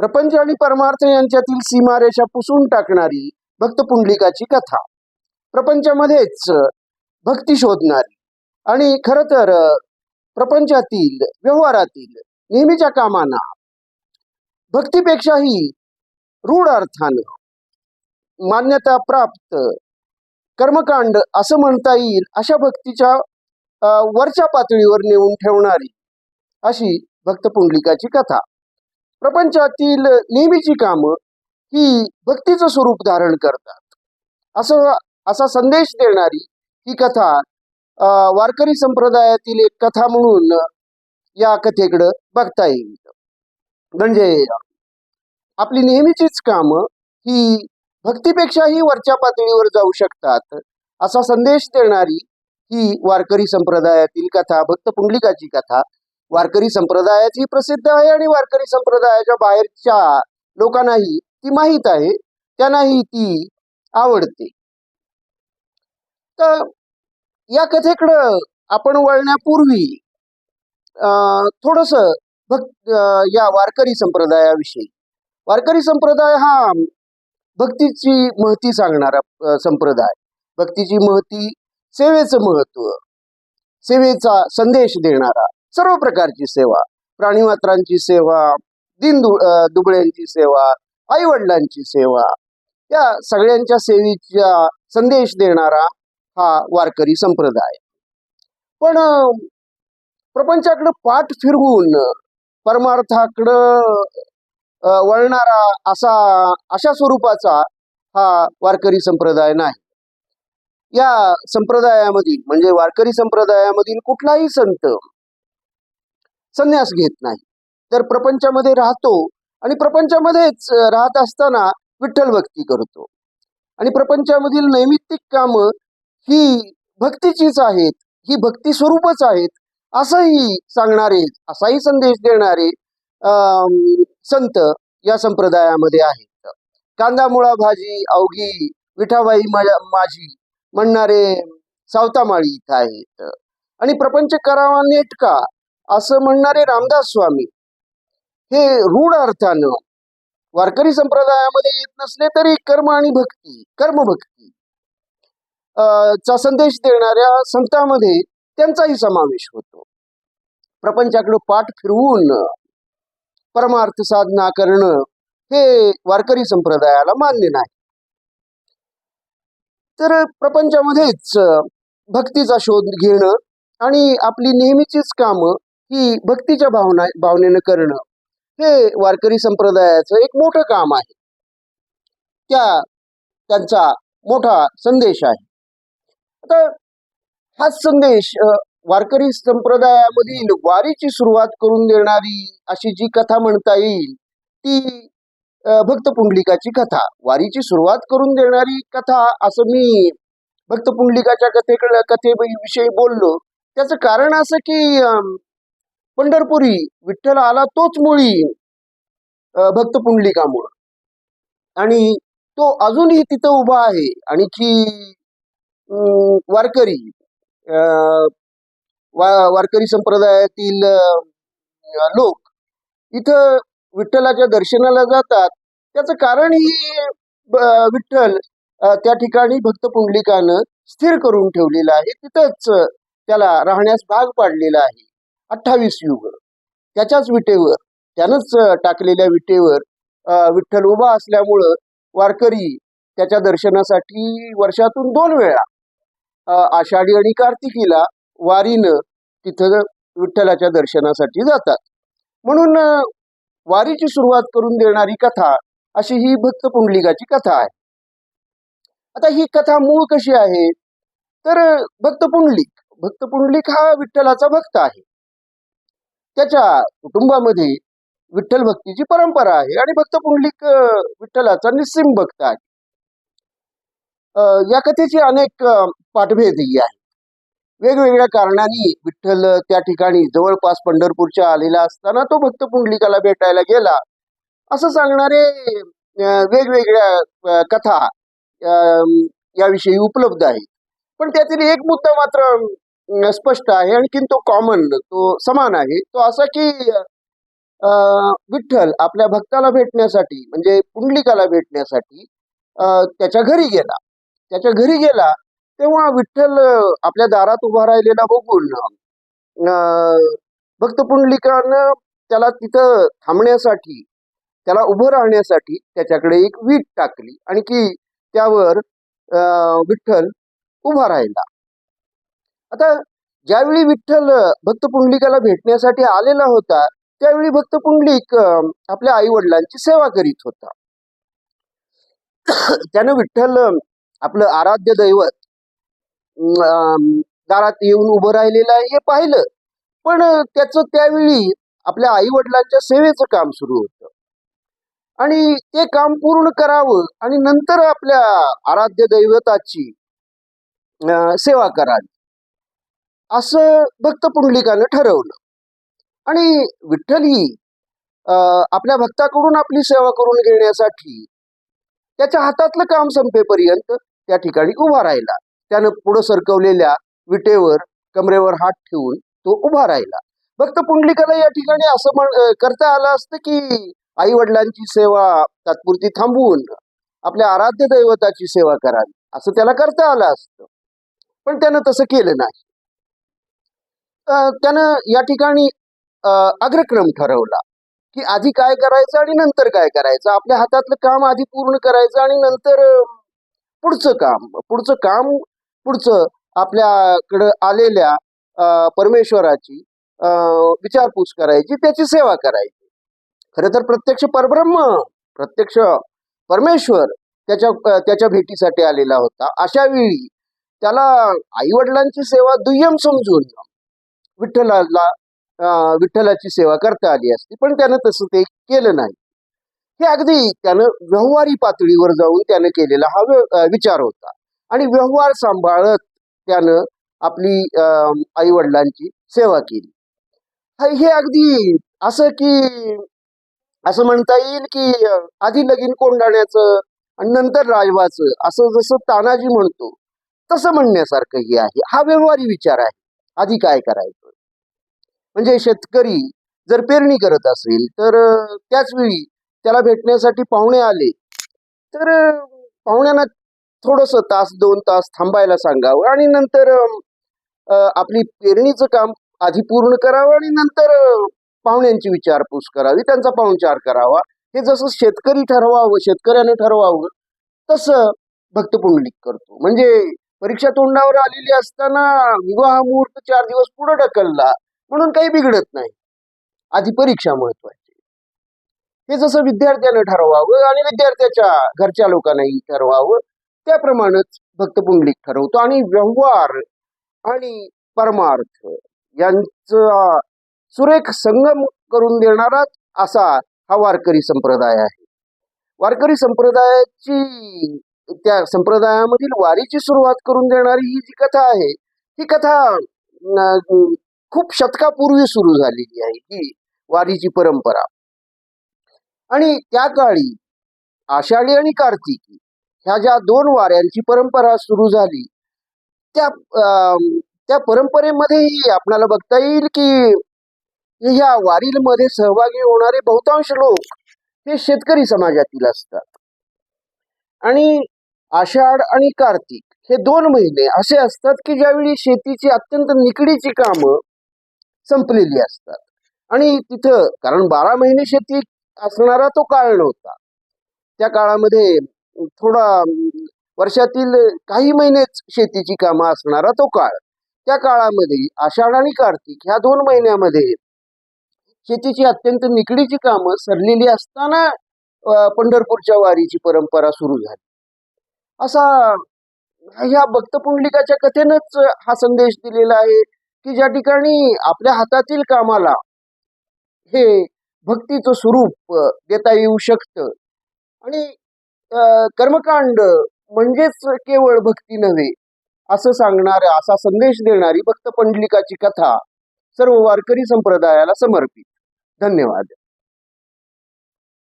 प्रपंच आणि परमार्थ यांच्यातील सीमारेषा पुसून टाकणारी भक्त पुंडलिकाची कथा. प्रपंचामध्येच भक्ती शोधणारी आणि खर तर प्रपंचातील व्यवहारातील नेहमीच्या कामांना भक्तीपेक्षाही रूढ अर्थानं मान्यता प्राप्त कर्मकांड असं म्हणता येईल अशा भक्तीच्या वरच्या पातळीवर नेऊन ठेवणारी अशी भक्त पुंडलिकाची कथा. प्रपंचातील नेहमीची कामं ही भक्तीचं स्वरूप धारण करतात. असं असा संदेश देणारी ही कथा वारकरी संप्रदायातील एक कथा म्हणून या कथेकडं बघता येईल. म्हणजे आपली नेहमीचीच कामं ही भक्तीपेक्षाही वरच्या पातळीवर जाऊ शकतात असा संदेश देणारी ही वारकरी संप्रदायातील कथा भक्त पुंडलिकाची कथा वारकरी संप्रदायात ही प्रसिद्ध आहे आणि वारकरी संप्रदायाच्या बाहेरच्या लोकांनाही ती माहीत आहे. त्यांनाही ती आवडते. तर या कथेकडं आपण वळण्यापूर्वी थोडस भक्त या वारकरी संप्रदायाविषयी. वारकरी संप्रदाय हा भक्तीची महती सांगणारा संप्रदाय. भक्तीची महती सेवेचं महत्त्व सेवेचा संदेश देणारा. सर्व प्रकारची सेवा प्राणीमात्रांची सेवा दिन दु दुबळ्यांची सेवा आई वडिलांची सेवा या सगळ्यांच्या सेवेचा संदेश देणारा हा वारकरी संप्रदाय. पण प्रपंचाकडं पाठ फिरवून परमार्थाकडं वळणारा असा अशा स्वरूपाचा हा वारकरी संप्रदाय नाही. या संप्रदायामधील म्हणजे वारकरी संप्रदायामधील कुठलाही संत संन्यास घेत नाही. तर प्रपंचामध्ये राहतो आणि प्रपंचामध्येच राहत असताना विठ्ठल भक्ती करतो. आणि प्रपंचामधील नैमित्तिक कामं ही भक्तीचीच आहेत ही भक्ती स्वरूपच आहेत असंही सांगणारे असाही संदेश देणारे अं, संत या संप्रदायामध्ये आहेत. कांदा मुळा भाजी अवघी विठाबाई माझी म्हणणारे सावतामाळी इथं आहेत. आणि प्रपंच करावा नेटका असं म्हणणारे रामदास स्वामी हे रूढ अर्थानं वारकरी संप्रदायामध्ये येत नसले तरी कर्म आणि भक्ती कर्मभक्ती चा संदेश देणाऱ्या संतांमध्ये त्यांचाही समावेश होतो. प्रपंचाकडे पाठ फिरवून परमार्थ साधना करणं हे वारकरी संप्रदायाला मान्य नाही. तर प्रपंचामध्येच भक्तीचा शोध घेणं आणि आपली नेहमीचीच कामं ही भक्तीच्या भावना भावनेनं करणं हे वारकरी संप्रदायाचं एक मोठं काम आहे. त्या त्यांचा मोठा संदेश आहे. आता हाच संदेश वारकरी संप्रदायामधील वारीची सुरुवात करून देणारी अशी जी कथा म्हणता येईल ती भक्त पुंडलिकाची कथा. वारीची सुरुवात करून देणारी कथा असं मी भक्त पुंडलिकाच्या कथेकडे कथेविषयी बोललो. त्याचं कारण असं की पंढरपुरी विठ्ठल आला तोच मुळी भक्त पुंडलिकामुळं. आणि तो अजूनही तिथं उभा आहे. आणखी वारकरी वा- वारकरी संप्रदायातील लोक इथं विठ्ठलाच्या दर्शनाला जातात. त्याचं कारण ही विठ्ठल त्या ठिकाणी भक्त पुंडलिकानं स्थिर करून ठेवलेलं आहे. तिथंच त्याला राहण्यास भाग पाडलेला आहे. अठ्ठावीस युग. त्याच्याच विटेवर त्यानंच टाकलेल्या विटेवर विठ्ठल उभा असल्यामुळं वारकरी त्याच्या दर्शनासाठी वर्षातून दोन वेळा आषाढी आणि कार्तिकीला वारीनं तिथं विठ्ठलाच्या दर्शनासाठी जातात. म्हणून वारीची सुरुवात करून देणारी कथा अशी ही भक्त पुंडलिकाची कथा आहे. आता ही कथा मूळ कशी आहे? तर भक्त पुंडलिक भक्त पुंडलिक हा विठ्ठलाचा भक्त आहे. त्याच्या कुटुंबामध्ये विठ्ठल भक्तीची परंपरा आहे आणि भक्त पुंडलिक विठ्ठलाचा निस्सिम भक्त आहे. या कथेचे अनेक पाठभेदही आहेत. वेगवेगळ्या कारणांनी विठ्ठल त्या ठिकाणी जवळपास पंढरपूरच्या आलेला असताना तो भक्त पुंडलिकाला भेटायला गेला. असं सांगणारे वेगवेगळ्या कथा अं, याविषयी उपलब्ध आहेत. पण त्यातील एक मुद्दा मात्र स्पष्ट आहे आणखीन तो कॉमन तो समान आहे. तो असा की विठ्ठल आपल्या भक्ताला भेटण्यासाठी म्हणजे पुंडलिकाला भेटण्यासाठी त्याच्या घरी गेला. त्याच्या घरी गेला तेव्हा विठ्ठल आपल्या दारात उभा राहिलेला बघून भक्त पुंडलिकानं त्याला तिथं थांबण्यासाठी त्याला उभं राहण्यासाठी त्याच्याकडे एक वीट टाकली. आणि की त्यावर विठ्ठल उभा राहिला. आता ज्यावेळी विठ्ठल भक्त पुंडलिकाला भेटण्यासाठी आलेला होता त्यावेळी भक्त पुंडलिक आपल्या आई वडिलांची सेवा करीत होता. त्यानं विठ्ठल आपलं आराध्य दैवत दारात येऊन उभं राहिलेलं आहे हे पाहिलं. पण त्याचं त्यावेळी आपल्या आई वडिलांच्या सेवेचं काम सुरू होतं. आणि ते काम पूर्ण करावं आणि नंतर आपल्या आराध्य दैवताची सेवा करावी. असं भक्त पुंडलिकानं ठरवलं. आणि विठ्ठल ही अं, आपल्या भक्ताकडून आपली सेवा करून घेण्यासाठी त्याच्या हातातलं काम संपेपर्यंत त्या ठिकाणी उभा राहिला. त्यानं पुढं सरकवलेल्या विटेवर कमरेवर हात ठेवून तो उभा राहिला. भक्त पुंडलिकाला या ठिकाणी असं म्हण करता आलं असतं की आई वडिलांची सेवा तात्पुरती थांबवून आपल्या आराध्य दैवताची सेवा करावी असं त्याला करता आलं असतं. पण त्यानं तसं केलं नाही. त्यानं या ठिकाणी अग्रक्रम ठरवला की आधी काय करायचं आणि नंतर काय करायचं. आपल्या हातातलं काम आधी पूर्ण करायचं आणि नंतर पुढचं काम. पुढचं काम पुढचं आपल्याकडं आलेल्या परमेश्वराची विचारपूस करायची त्याची सेवा करायची. खरं तर प्रत्यक्ष परब्रह्म प्रत्यक्ष परमेश्वर त्याच्या त्याच्या भेटीसाठी आलेला होता. अशा वेळी त्याला आई वडिलांची सेवा दुय्यम समजून विठ्ठलाला विठ्ठलाची सेवा करता आली असती पण त्यानं तसं ते केलं नाही. हे अगदी त्यानं व्यवहारी पातळीवर जाऊन त्यानं केलेला हा विचार होता. आणि व्यवहार सांभाळत त्यानं आपली आई वडिलांची सेवा केली. हे अगदी असं की असं म्हणता येईल की आधी लगीन कोंडाण्याचं आणि नंतर राजवाचं असं जसं तानाजी म्हणतो तसं म्हणण्यासारखं हे आहे. हा व्यवहारी विचार आहे. आधी काय करायचं? म्हणजे शेतकरी जर पेरणी करत असेल तर त्याच वेळी त्याला भेटण्यासाठी पाहुणे आले. तर पाहुण्यांना थोडस तास दोन तास थांबायला सांगावं आणि नंतर आपली पेरणीचं काम आधी पूर्ण करावं आणि नंतर पाहुण्यांची विचारपूस करावी त्यांचा पाहुणचार करावा. हे जसं शेतकरी ठरवावं शेतकऱ्याने ठरवावं तसं भक्त पुंडलिक करतो. म्हणजे परीक्षा तोंडावर आलेली असताना विवाह मुहूर्त चार दिवस पुढे ढकलला म्हणून काही बिघडत नाही. आधी परीक्षा महत्वाची. हे जसं विद्यार्थ्यानं ठरवावं आणि विद्यार्थ्याच्या घरच्या लोकांनाही ठरवावं त्याप्रमाणेच भक्त पुंडलिक ठरवतो. आणि व्यवहार आणि परमार्थ यांचा सुरेख संगम करून देणारा असा हा वारकरी संप्रदाय आहे. वारकरी संप्रदायाची त्या संप्रदायामधील वारीची सुरुवात करून देणारी ही जी कथा आहे ही कथा खूप शतकापूर्वी सुरू झालेली आहे ही वारीची परंपरा. आणि त्या काळी आषाढी आणि कार्तिकी ह्या ज्या दोन वाऱ्यांची परंपरा सुरू झाली त्या अं, त्या परंपरेमध्येही आपल्याला बघता येईल की ह्या वारीमध्ये सहभागी होणारे बहुतांश लोक हे शेतकरी समाजातील असतात. आणि आषाढ आणि कार्तिक हे दोन महिने असे असतात की ज्यावेळी शेतीची अत्यंत निकडीची कामं संपलेली असतात. आणि तिथं कारण बारा महिने शेती असणारा तो काळ नव्हता. त्या काळामध्ये थोडा वर्षातील काही महिनेच शेतीची कामं असणारा तो काळ. त्या काळामध्ये आषाढ आणि कार्तिक ह्या दोन महिन्यामध्ये शेतीची अत्यंत निकडीची कामं सरलेली असताना पंढरपूरच्या वारीची परंपरा सुरू झाली. असा ह्या भक्त पुंडलिकाच्या कथेनच हा संदेश दिलेला आहे. की ज्या ठिकाणी आपल्या हातातील कामाला हे भक्तीचं स्वरूप देता येऊ शकतं. आणि कर्मकांड म्हणजेच केवळ भक्ती नव्हे असं सांगणाऱ्या असा संदेश देणारी भक्त पंडलिकाची कथा सर्व वारकरी संप्रदायाला समर्पित. धन्यवाद.